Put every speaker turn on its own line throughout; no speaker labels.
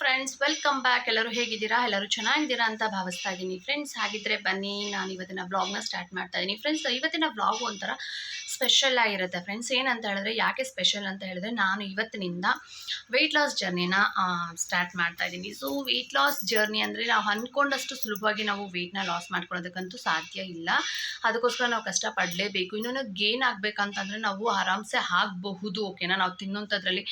Friends welcome back ಎಲ್ಲರೂ ಹೇಗಿದ್ದೀರಾ? ಎಲ್ಲರೂ ಚೆನ್ನಾಗಿದ್ದೀರಾ ಅಂತ ಭಾವಿಸ್ತಾ ಇದ್ದೀನಿ. ಫ್ರೆಂಡ್ಸ್ ಹಾಗಿದ್ರೆ ಬನ್ನಿ. ನಾನು ಇವತ್ತಿನ ಬ್ಲಾಗ್ನ ಸ್ಟಾರ್ಟ್ ಮಾಡ್ತಾ ಇದ್ದೀನಿ. ಫ್ರೆಂಡ್ಸ್ ಇವತ್ತಿನ ಬ್ಲಾಗ್ ಒಂಥರ ಸ್ಪೆಷಲ್ ಆಗಿರುತ್ತೆ. ಫ್ರೆಂಡ್ಸ್ ಏನಂತ ಹೇಳಿದ್ರೆ, ಯಾಕೆ ಸ್ಪೆಷಲ್ ಅಂತ ಹೇಳಿದ್ರೆ, ನಾನು ಇವತ್ತಿನಿಂದ ವೆಯ್ಟ್ ಲಾಸ್ ಜರ್ನಿನ ಸ್ಟಾರ್ಟ್ ಮಾಡ್ತಾ ಇದ್ದೀನಿ. ಸೊ ವೆಯ್ಟ್ ಲಾಸ್ ಜರ್ನಿ ಅಂದರೆ ನಾವು ಅಂದ್ಕೊಂಡಷ್ಟು ಸುಲಭವಾಗಿ ನಾವು ವೆಯ್ಟ್ನ ಲಾಸ್ ಮಾಡ್ಕೊಳ್ಳೋದಕ್ಕಂತೂ ಸಾಧ್ಯ ಇಲ್ಲ. ಅದಕ್ಕೋಸ್ಕರ ನಾವು ಕಷ್ಟಪಡಲೇಬೇಕು. ಇನ್ನೊಂದು ಗೇನ್ ಆಗಬೇಕಂತಂದರೆ ನಾವು ಆರಾಮ್ಸೆ ಆಗಬಹುದು ಓಕೆನಾ ನಾವು ತಿನ್ನೋಂಥದ್ರಲ್ಲಿ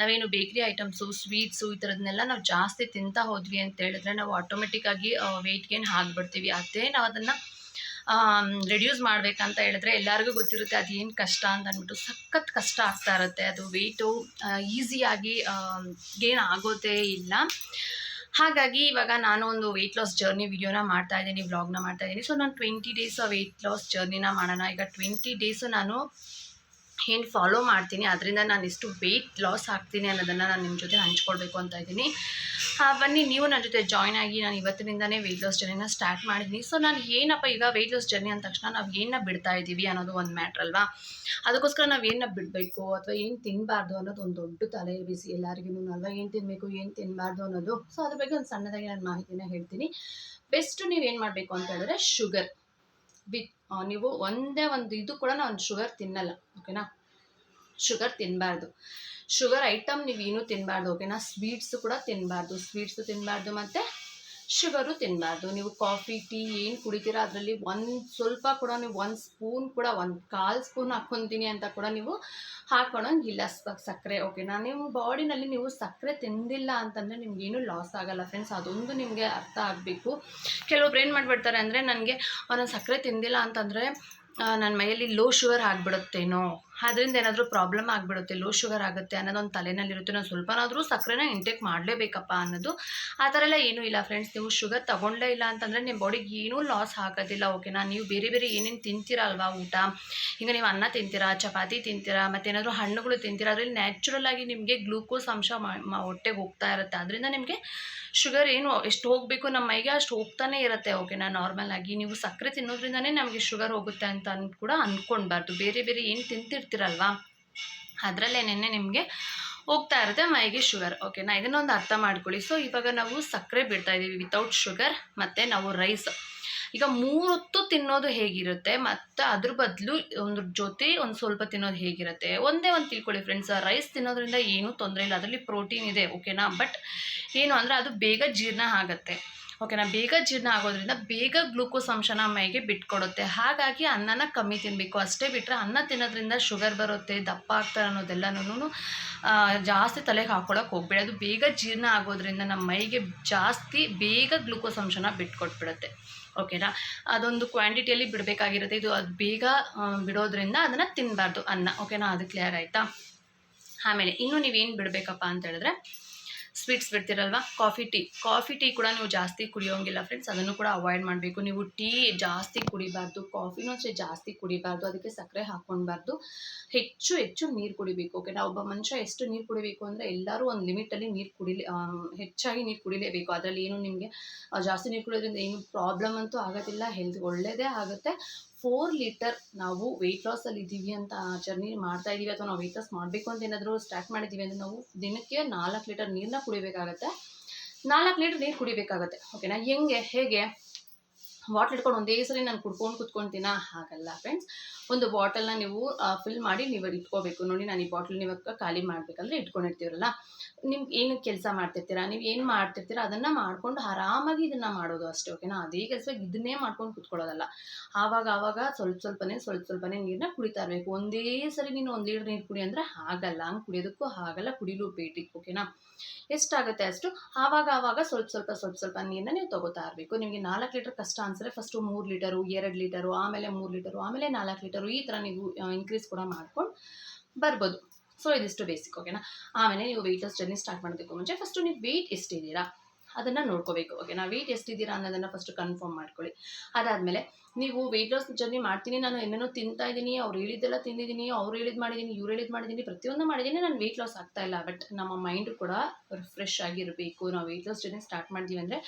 ನಾವೇನು ಬೇಕ್ರಿ ಐಟಮ್ಸು ಸ್ವೀಟ್ಸು ಈ ಥರದನ್ನೆಲ್ಲ ನಾವು ಜಾಸ್ತಿ ತಿಂತಾ ಹೋದ್ವಿ ಅಂತ ಹೇಳಿದ್ರೆ ನಾವು ಆಟೋಮೆಟಿಕ್ಕಾಗಿ ವೆಯ್ಟ್ ಗೇನ್ ಆಗಿಬಿಡ್ತೀವಿ. ಅದೇ ನಾವು ಅದನ್ನು ರೆಡ್ಯೂಸ್ ಮಾಡಬೇಕಂತ ಹೇಳಿದ್ರೆ ಎಲ್ಲರಿಗೂ ಗೊತ್ತಿರುತ್ತೆ ಅದು ಏನು ಕಷ್ಟ ಅಂತ ಅಂದ್ಬಿಟ್ಟು ಸಖತ್ ಕಷ್ಟ ಆಗ್ತಾ ಇರುತ್ತೆ. ಅದು ವೆಯ್ಟು ಈಸಿಯಾಗಿ ಗೇನ್ ಆಗೋದೇ ಇಲ್ಲ. ಹಾಗಾಗಿ ಇವಾಗ ನಾನು ಒಂದು ವೆಯ್ಟ್ ಲಾಸ್ ಜರ್ನಿ ವಿಡಿಯೋನ ಮಾಡ್ತಾ ಇದ್ದೀನಿ ವ್ಲಾಗ್ನ ಮಾಡ್ತಾ ಇದ್ದೀನಿ. ಸೊ ನಾನು ಟ್ವೆಂಟಿ ಡೇಸ್ ವೆಯ್ಟ್ ಲಾಸ್ ಜರ್ನಿನ ಮಾಡೋಣ. ಈಗ ಟ್ವೆಂಟಿ ಡೇಸು ನಾನು ಏನು ಫಾಲೋ ಮಾಡ್ತೀನಿ, ಅದರಿಂದ ನಾನು ಎಷ್ಟು ವೆಯ್ಟ್ ಲಾಸ್ ಆಗ್ತೀನಿ ಅನ್ನೋದನ್ನು ನಾನು ನಿಮ್ಮ ಜೊತೆ ಹಂಚ್ಕೊಳ್ಬೇಕು ಅಂತ ಇದ್ದೀನಿ. ಬನ್ನಿ, ನೀವು ನನ್ನ ಜೊತೆ ಜಾಯ್ನ್ ಆಗಿ ನಾನು ಇವತ್ತಿನಿಂದನೇ ವೆಯ್ಟ್ ಲಾಸ್ ಜರ್ನಿನ ಸ್ಟಾರ್ಟ್ ಮಾಡಿದ್ದೀನಿ. ಸೊ ನಾನು ಏನಪ್ಪ ಈಗ ವೆಯ್ಟ್ ಲಾಸ್ ಜರ್ನಿ ಅಂದ ತಕ್ಷಣ ನಾವು ಏನನ್ನ ಬಿಡ್ತಾ ಇದ್ದೀವಿ ಅನ್ನೋದು ಒಂದು ಮ್ಯಾಟ್ರ್ ಅಲ್ವಾ? ಅದಕ್ಕೋಸ್ಕರ ನಾವು ಏನನ್ನ ಬಿಡಬೇಕು ಅಥವಾ ಏನು ತಿನ್ನಬಾರ್ದು ಅನ್ನೋದು ಒಂದು ದೊಡ್ಡ ತಲೆ ಬಿಸಿ ಎಲ್ಲರಿಗೂ ಅಲ್ವಾ? ಏನು ತಿನ್ನಬೇಕು ಏನು ತಿನ್ನಬಾರ್ದು ಅನ್ನೋದು. ಸೊ ಅದ್ರ ಬಗ್ಗೆ ಒಂದು ಸಣ್ಣದಾಗಿ ನಾನು ಮಾಹಿತಿನ ಹೇಳ್ತೀನಿ. ಬೆಸ್ಟ್ ಏನು ಮಾಡಬೇಕು ಅಂತ ಹೇಳಿದ್ರೆ ಶುಗರ್ ವಿತ್ ನೀವು ಒಂದೇ ಒಂದು ಇದು ಕೂಡ ನಾನು ಶುಗರ್ ತಿನ್ನಲ್ಲ ಓಕೆನಾ ಶುಗರ್ ತಿನ್ನಬಾರ್ದು ಶುಗರ್ ಐಟಮ್ ನೀವು ಏನೂ ತಿನ್ನಬಾರ್ದು ಓಕೆನಾ ಸ್ವೀಟ್ಸು ಕೂಡ ತಿನ್ನಬಾರ್ದು ಸ್ವೀಟ್ಸು ತಿನ್ನಬಾರ್ದು ಮತ್ತು ಶುಗರು ತಿನ್ನಬಾರ್ದು ನೀವು ಕಾಫಿ, ಟೀ ಏನು ಕುಡಿತೀರಾ ಅದರಲ್ಲಿ ಒಂದು ಸ್ವಲ್ಪ ಕೂಡ ನೀವು ಒಂದು ಸ್ಪೂನ್ ಕೂಡ, ಒಂದು ಕಾಲು ಸ್ಪೂನ್ ಹಾಕ್ಕೊತೀನಿ ಅಂತ ಕೂಡ ನೀವು ಹಾಕೊಳಂಗಿಲ್ಲ. ಸಕ್ಕರೆ ಓಕೆನಾ ನೀವು ಬಾಡಿನಲ್ಲಿ ನೀವು ಸಕ್ಕರೆ ತಿಂದಿಲ್ಲ ಅಂತಂದರೆ ನಿಮ್ಗೇನು ಲಾಸ್ ಆಗಲ್ಲ ಫ್ರೆಂಡ್ಸ್. ಅದೊಂದು ನಿಮಗೆ ಅರ್ಥ ಆಗಬೇಕು. ಕೆಲವೊಬ್ರು ಏನು ಮಾಡಿಬಿಡ್ತಾರೆ ಅಂದರೆ, ನನಗೆ ನಾನು ಸಕ್ಕರೆ ತಿಂದಿಲ್ಲ ಅಂತಂದರೆ ನನ್ನ ಮೈಯಲ್ಲಿ ಲೋ ಶುಗರ್ ಆಗಿಬಿಡುತ್ತೇನೋ? ಅದರಿಂದ ಏನಾದರೂ ಪ್ರಾಬ್ಲಮ್ ಆಗಿಬಿಡುತ್ತೆ ಲೋ ಶುಗರ್ ಆಗುತ್ತೆ ಅನ್ನೋದೊಂದು ತಲೆನಲ್ಲಿರುತ್ತೆ, ನಾನು ಸ್ವಲ್ಪನಾದರೂ ಸಕ್ಕರೆನ ಇಂಟೇಕ್ ಮಾಡಲೇಬೇಕಪ್ಪ ಅನ್ನೋದು. ಆ ಥರ ಎಲ್ಲ ಏನೂ ಇಲ್ಲ ಫ್ರೆಂಡ್ಸ್ ನೀವು ಶುಗರ್ ತೊಗೊಂಡೇ ಇಲ್ಲ ಅಂತಂದರೆ ನಿಮ್ಮ ಬಾಡಿಗೆ ಏನೂ ಲಾಸ್ ಆಗೋದಿಲ್ಲ ಓಕೆನಾ ನೀವು ಬೇರೆ ಬೇರೆ ಏನೇನು ತಿಂತೀರಾ ಅಲ್ವಾ ಊಟ? ಈಗ ನೀವು ಅನ್ನ ತಿಂತೀರಾ, ಚಪಾತಿ ತಿಂತೀರಾ ಮತ್ತೇನಾದರೂ ಹಣ್ಣುಗಳು ತಿಂತೀರಾ, ಅದರಲ್ಲಿ ನ್ಯಾಚುರಲ್ ಆಗಿ ನಿಮಗೆ ಗ್ಲೂಕೋಸ್ ಅಂಶ ಹೊಟ್ಟೆಗೆ ಹೋಗ್ತಾ ಇರುತ್ತೆ. ಅದರಿಂದ ನಿಮಗೆ ಶುಗರ್ ಏನು ಎಷ್ಟು ಹೋಗಬೇಕು ನಮ್ಮ ಮೈಗೆ ಅಷ್ಟು ಹೋಗ್ತಾನೆ ಇರುತ್ತೆ ಓಕೆನಾ ನಾರ್ಮಲ್ ಆಗಿ. ನೀವು ಸಕ್ಕರೆ ತಿನ್ನೋದ್ರಿಂದನೇ ನಮಗೆ ಶುಗರ್ ಹೋಗುತ್ತೆ ಅಂತ ಅಂದ್ ಕೂಡ ಅಂದ್ಕೊಳ್ಬಾರ್ದು ಬೇರೆ ಬೇರೆ ಏನು ತಿಂತಿರ್ತೀರಲ್ವಾ ನೆನ್ನೆ ನಿಮಗೆ ಹೋಗ್ತಾ ಇರುತ್ತೆ ಮೈಗೆ ಶುಗರ್. ಓಕೆನಾ ಇದನ್ನೊಂದು ಅರ್ಥ ಮಾಡ್ಕೊಳ್ಳಿ. ಸೊ ಇವಾಗ ನಾವು ಸಕ್ಕರೆ ಬಿಡ್ತಾ ಇದ್ದೀವಿ ವಿತೌಟ್ ಶುಗರ್ ಮತ್ತು ನಾವು ರೈಸ್ ಈಗ ಮೂರೊತ್ತು ತಿನ್ನೋದು ಹೇಗಿರುತ್ತೆ ಮತ್ತು ಅದ್ರ ಬದಲು ಒಂದು ಜೊತೆ ಒಂದು ಸ್ವಲ್ಪ ತಿನ್ನೋದು ಹೇಗಿರುತ್ತೆ? ಒಂದೇ ಒಂದು ತಿಳ್ಕೊಳ್ಳಿ ಫ್ರೆಂಡ್ಸ್ ರೈಸ್ ತಿನ್ನೋದ್ರಿಂದ ಏನೂ ತೊಂದರೆ ಇಲ್ಲ. ಅದರಲ್ಲಿ ಪ್ರೋಟೀನ್ ಇದೆ ಓಕೆನಾ ಬಟ್ ಏನು ಅಂದರೆ ಅದು ಬೇಗ ಜೀರ್ಣ ಆಗುತ್ತೆ. ಓಕೆನಾ ಬೇಗ ಜೀರ್ಣ ಆಗೋದ್ರಿಂದ ಬೇಗ ಗ್ಲೂಕೋಸ್ ಅಂಶನ ಮೈಗೆ ಬಿಟ್ಕೊಡುತ್ತೆ. ಹಾಗಾಗಿ ಅನ್ನನ ಕಮ್ಮಿ ತಿನ್ನಬೇಕು ಅಷ್ಟೇ ಬಿಟ್ಟರೆ ಅನ್ನ ತಿನ್ನೋದ್ರಿಂದ ಶುಗರ್ ಬರುತ್ತೆ, ದಪ್ಪ ಆಗ್ತಾರೆ ಅನ್ನೋದೆಲ್ಲನೂ ಜಾಸ್ತಿ ತಲೆಗೆ ಹಾಕ್ಕೊಳಕ್ಕೆ ಹೋಗ್ಬೇಡಿ. ಅದು ಬೇಗ ಜೀರ್ಣ ಆಗೋದ್ರಿಂದ ನಮ್ಮ ಮೈಗೆ ಜಾಸ್ತಿ ಬೇಗ ಗ್ಲೂಕೋಸ್ ಅಂಶನ ಬಿಟ್ಕೊಟ್ಬಿಡುತ್ತೆ. ಓಕೆನಾ ಅದೊಂದು ಕ್ವಾಂಟಿಟಿಯಲ್ಲಿ ಬಿಡಬೇಕಾಗಿರುತ್ತೆ. ಇದು ಅದು ಬೇಗ ಬಿಡೋದ್ರಿಂದ ಅದನ್ನು ತಿನ್ನಬಾರ್ದು ಅನ್ನ. ಓಕೆನಾ ಅದು ಕ್ಲಿಯರ್ ಆಯಿತಾ? ಆಮೇಲೆ ಇನ್ನು ನೀವೇನು ಬಿಡಬೇಕಪ್ಪ ಅಂತ ಹೇಳಿದ್ರೆ ಸ್ವೀಟ್ಸ್ ಬಿಡ್ತಿರಲ್ವಾ? ಕಾಫಿ ಟೀ ಕಾಫಿ ಟೀ ಕೂಡ ನೀವು ಜಾಸ್ತಿ ಕುಡಿಯೋಂಗಿಲ್ಲ ಫ್ರೆಂಡ್ಸ್ ಅದನ್ನು ಕೂಡ ಅವಾಯ್ಡ್ ಮಾಡಬೇಕು. ನೀವು ಟೀ ಜಾಸ್ತಿ ಕುಡಿಬಾರ್ದು ಕಾಫಿನೂ ಅಷ್ಟೇ ಜಾಸ್ತಿ ಕುಡಿಬಾರ್ದು, ಅದಕ್ಕೆ ಸಕ್ಕರೆ ಹಾಕ್ಕೊಳ್ಬಾರ್ದು ಹೆಚ್ಚು ಹೆಚ್ಚು ನೀರು ಕುಡಿಬೇಕು ಓಕೆ ನಾವು ಒಬ್ಬ ಮನುಷ್ಯ ಎಷ್ಟು ನೀರು ಕುಡಿಬೇಕು ಅಂದರೆ ಎಲ್ಲರೂ ಒಂದು ಲಿಮಿಟಲ್ಲಿ ನೀರು ಕುಡಿಲಿ ಹೆಚ್ಚಾಗಿ ನೀರು ಕುಡಿಲೇಬೇಕು. ಅದರಲ್ಲಿ ಏನು ನಿಮಗೆ ಜಾಸ್ತಿ ನೀರು ಕುಡಿಯೋದ್ರಿಂದ ಏನು ಪ್ರಾಬ್ಲಮ್ ಅಂತೂ ಆಗೋದಿಲ್ಲ. ಹೆಲ್ತ್ ಒಳ್ಳೆಯದೇ ಆಗುತ್ತೆ. ಫೋರ್ ಲೀಟರ್ ನಾವು ವೆಯ್ಟ್ ಲಾಸಲ್ಲಿ ಇದ್ದೀವಿ ಅಂತ ಜರ್ನಿ ಮಾಡ್ತಾ ಇದೀವಿ ಅಥವಾ ನಾವು ವೆಯ್ಟ್ ಲಾಸ್ ಮಾಡಬೇಕು ಅಂತ ಏನಾದರೂ ಸ್ಟಾರ್ಟ್ ಮಾಡಿದ್ದೀವಿ ಅಂದರೆ ನಾವು ದಿನಕ್ಕೆ ನಾಲ್ಕು ಲೀಟರ್ ನೀರನ್ನ ಕುಡಿಬೇಕಾಗತ್ತೆ. ನಾಲ್ಕು ಲೀಟರ್ ನೀರು ಕುಡಿಬೇಕಾಗತ್ತೆ. ಓಕೆನಾ ಹೆಂಗೆ, ಹೇಗೆ? ವಾಟರ್ ಇಟ್ಕೊಂಡು ಒಂದೇ ಸರಿ ನಾನು ಕುಡ್ಕೊಂಡು ಕುತ್ಕೊಳ್ತೀನಾ ಹಾಗಲ್ಲ ಫ್ರೆಂಡ್ಸ್ ಒಂದು ಬಾಟಲ್ನ ನೀವು ಫಿಲ್ ಮಾಡಿ ನೀವು ಇಟ್ಕೋಬೇಕು. ನೋಡಿ ನಾನು ಈ ಬಾಟಲ್ ನೀವು ಖಾಲಿ ಮಾಡಬೇಕಂದ್ರೆ ಇಟ್ಕೊಂಡಿರ್ತೀರಲ್ಲ. ನಿಮ್ಗೆ ಏನು ಕೆಲಸ ಮಾಡ್ತಿರ್ತೀರಾ, ನೀವು ಏನು ಮಾಡ್ತಿರ್ತೀರಾ ಅದನ್ನು ಮಾಡ್ಕೊಂಡು ಆರಾಮಾಗಿ ಇದನ್ನು ಮಾಡೋದು ಅಷ್ಟೇ ಓಕೆನಾ ಅದೇ ಕೆಲಸ ಇದನ್ನೇ ಮಾಡ್ಕೊಂಡು ಕುತ್ಕೊಳ್ಳೋದಲ್ಲ. ಆವಾಗ ಆವಾಗ ಸ್ವಲ್ಪ ಸ್ವಲ್ಪನೇ ಸ್ವಲ್ಪ ಸ್ವಲ್ಪನೇ ನೀರನ್ನ ಕುಡಿತಾ ಇರಬೇಕು. ಒಂದೇ ಸರಿ ನೀನು ಒಂದು ಲೀಟರ್ ನೀರು ಕುಡಿ ಅಂದರೆ ಆಗಲ್ಲ, ಹಂಗೆ ಕುಡಿಯೋದಕ್ಕೂ ಆಗಲ್ಲ, ಕುಡಿಲು ಬೇಟಿ ಓಕೆನಾ ಎಷ್ಟಾಗುತ್ತೆ ಅಷ್ಟು ಆವಾಗ ಆವಾಗ ಸ್ವಲ್ಪ ಸ್ವಲ್ಪ ಸ್ವಲ್ಪ ಸ್ವಲ್ಪ ನೀರನ್ನ ನೀವು ತಗೋತಾ ಇರಬೇಕು. ನಿಮಗೆ ನಾಲ್ಕು ಲೀಟರ್ ಕಷ್ಟ ಅನ್ಸಿದ್ರೆ ಫಸ್ಟು ಮೂರು ಲೀಟರು, ಎರಡು ಲೀಟರು, ಆಮೇಲೆ ಮೂರು ಲೀಟರು, ಆಮೇಲೆ ನಾಲ್ಕು ಲೀಟರು ಈ ಥರ ನೀವು ಇನ್ಕ್ರೀಸ್ ಕೂಡ ಮಾಡ್ಕೊಂಡು ಬರ್ಬೋದು. ಸೊ ಇದಿಷ್ಟು ಬೇಸಿಕ್ ಓಕೆನಾ ಆಮೇಲೆ ನೀವು ವೆಯ್ಟ್ ಲಾಸ್ ಜರ್ನಿ ಸ್ಟಾರ್ಟ್ ಮಾಡೋದಕ್ಕೂ ಮುಂಚೆ ಫಸ್ಟು ನೀವು ವೆಯ್ಟ್ ಎಷ್ಟಿದ್ದೀರಾ? ಅದನ್ನು ನೋಡ್ಕೋಬೇಕು ಓಕೆನಾ ವೆಯ್ಟ್ ಎಷ್ಟಿದ್ದೀರಾ ಅನ್ನೋದನ್ನು ಫಸ್ಟ್ ಕನ್ಫರ್ಮ್ ಮಾಡ್ಕೊಳ್ಳಿ. ಅದಾದಮೇಲೆ ನೀವು ವೆಯ್ಟ್ ಲಾಸ್ ಜರ್ನಿ ಮಾಡ್ತೀನಿ, ನಾನು ಏನೇನೋ ತಿಂತಾ ಇದ್ದೀನಿ, ಅವ್ರು ಹೇಳಿದ್ದೆಲ್ಲ ತಿಂದಿದ್ದೀನಿ, ಅವ್ರು ಹೇಳಿದ್ ಮಾಡಿದ್ದೀನಿ, ಇವ್ರು ಹೇಳಿದ್ ಮಾಡಿದ್ದೀನಿ, ಪ್ರತಿಯೊಂದು ಮಾಡಿದ್ದೀನಿ, ನಾನು ವೆಯ್ಟ್ ಲಾಸ್ ಆಗ್ತಾ ಇಲ್ಲ. ಬಟ್ ನಮ್ಮ ಮೈಂಡ್ ಕೂಡ ರಿಫ್ರೆಶ್ ಆಗಿರಬೇಕು. ನಾವು ವೆಯ್ಟ್ ಲಾಸ್ ಜರ್ನಿ ಸ್ಟಾರ್ಟ್ ಮಾಡ್ತೀವಿ ಅಂದರೆ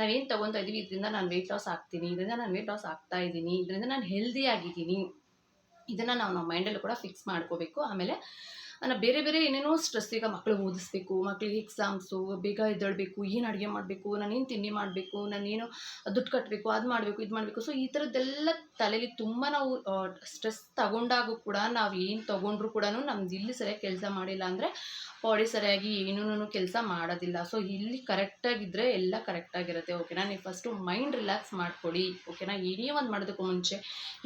ನಾವೇನು ತೊಗೊತಾ ಇದ್ದೀವಿ, ಇದರಿಂದ ನಾನು ವೆಯ್ಟ್ ಲಾಸ್ ಆಗ್ತೀನಿ, ಇದರಿಂದ ನಾನು ವೆಯ್ಟ್ ಲಾಸ್ ಆಗ್ತಾ ಇದ್ದೀನಿ, ಇದರಿಂದ ನಾನು ಹೆಲ್ದಿ ಆಗಿದ್ದೀನಿ. ಇದನ್ನು ನಾವು ನಮ್ಮ ಮೈಂಡಲ್ಲೂ ಕೂಡ ಫಿಕ್ಸ್ ಮಾಡ್ಕೋಬೇಕು. ಆಮೇಲೆ ನಾನು ಬೇರೆ ಬೇರೆ ಏನೇನೋ ಸ್ಟ್ರೆಸ್ ಈಗ ಮಕ್ಳಿಗೆ ಓದಿಸ್ಬೇಕು, ಮಕ್ಳಿಗೆ ಎಕ್ಸಾಮ್ಸು ಬೇಗ ಎದ್ದೇಳಬೇಕು, ಏನು ಅಡುಗೆ ಮಾಡಬೇಕು ನಾನೇನು ತಿಂಡಿ ಮಾಡಬೇಕು ನಾನೇನು ದುಡ್ಡು ಕಟ್ಟಬೇಕು ಅದು ಮಾಡಬೇಕು, ಇದು ಮಾಡಬೇಕು. ಸೊ ಈ ಥರದ್ದೆಲ್ಲ ತಲೆಯಲ್ಲಿ ತುಂಬ ನಾವು ಸ್ಟ್ರೆಸ್ ತಗೊಂಡಾಗೂ ಕೂಡ ನಾವು ಏನು ತೊಗೊಂಡ್ರು ಕೂಡ ನಮ್ದು ಇಲ್ಲಿ ಸರಿಯಾಗಿ ಕೆಲಸ ಮಾಡಿಲ್ಲ ಅಂದರೆ ಬಾಡಿ ಸರಿಯಾಗಿ ಏನೂ ಕೆಲಸ ಮಾಡೋದಿಲ್ಲ. ಸೊ ಇಲ್ಲಿ ಕರೆಕ್ಟಾಗಿದ್ದರೆ ಎಲ್ಲ ಕರೆಕ್ಟಾಗಿರುತ್ತೆ ಓಕೆನಾ ನೀವು ಫಸ್ಟು ಮೈಂಡ್ ರಿಲ್ಯಾಕ್ಸ್ ಮಾಡಿಕೊಡಿ ಓಕೆನಾ ಏನೇ ಒಂದು ಮಾಡೋದಕ್ಕೂ ಮುಂಚೆ,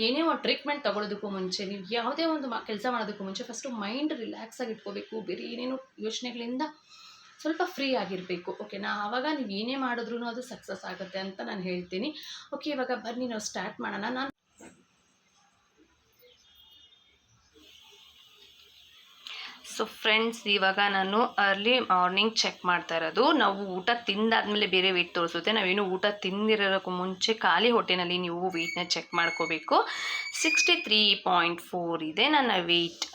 ಏನೇ ಒಂದು ಟ್ರೀಟ್ಮೆಂಟ್ ತೊಗೊಳೋದಕ್ಕೂ ಮುಂಚೆ, ನೀವು ಯಾವುದೇ ಒಂದು ಕೆಲಸ ಮಾಡೋದಕ್ಕೂ ಮುಂಚೆ ಫಸ್ಟು ಮೈಂಡ್ ರಿಲ್ಯಾಕ್ಸ್ ಆಗಿ ಇಟ್ಕೋಬೇಕು. ಬೇರೆ ಏನೇನು ಯೋಚನೆಗಳಿಂದ ಸ್ವಲ್ಪ ಫ್ರೀ ಆಗಿರಬೇಕು ಓಕೆನಾ ಆವಾಗ ನೀವು ಏನೇ ಮಾಡಿದ್ರೂ ಅದು ಸಕ್ಸಸ್ ಆಗುತ್ತೆ ಅಂತ ನಾನು ಹೇಳ್ತೀನಿ. ಓಕೆ ಇವಾಗ ಬನ್ನಿ, ನಾವು ಸ್ಟಾರ್ಟ್ ಮಾಡೋಣ. ನಾನು ಸೊ ಫ್ರೆಂಡ್ಸ್ ಇವಾಗ ನಾನು ಅರ್ಲಿ ಮಾರ್ನಿಂಗ್ ಚೆಕ್ ಮಾಡ್ತಾ ಇರೋದು. ನಾವು ಊಟ ತಿಂದಾದ್ಮೇಲೆ ಬೇರೆ ವೆಯ್ಟ್ ತೋರಿಸುತ್ತೆ. ನಾವೇನು ಊಟ ತಿಂದಿರೋಕ್ಕೂ ಮುಂಚೆ ಖಾಲಿ ಹೊಟ್ಟೆನಲ್ಲಿ ನೀವು ವೆಯ್ಟ್ನ ಚೆಕ್ ಮಾಡ್ಕೋಬೇಕು. ಸಿಕ್ಸ್ಟಿ ತ್ರೀ ಪಾಯಿಂಟ್ ಫೋರ್ ಇದೆ ನನ್ನ ವೆಯ್ಟ್